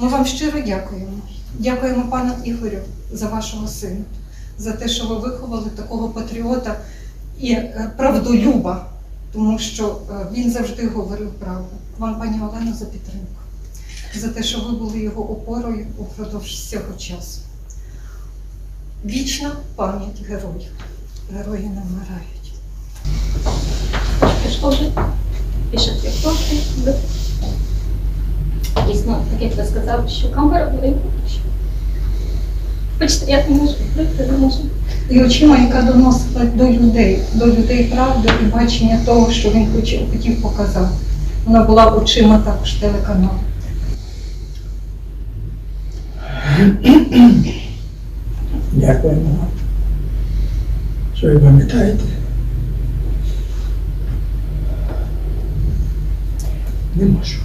Ми вам щиро дякуємо. Дякуємо пану Ігорю за вашого сина, за те, що ви виховали такого патріота і е, правдолюба, тому що е, він завжди говорив правду. Вам, пані Олено, за підтримку, за те, що ви були його опорою упродовж всього часу. Вічна пам'ять героїв. Герої не вмирають. Школи пише твітовки. Дійсно, так як ви сказали, що камера буде. Бачите, я не можу відкрити, не можу. І очима, яка доносила до людей, до людей правду і бачення того, що він хотів, хотів показати. Вона була очима також телеканалу. Дякуємо вам. Що ви пам'ятаєте? Не можу.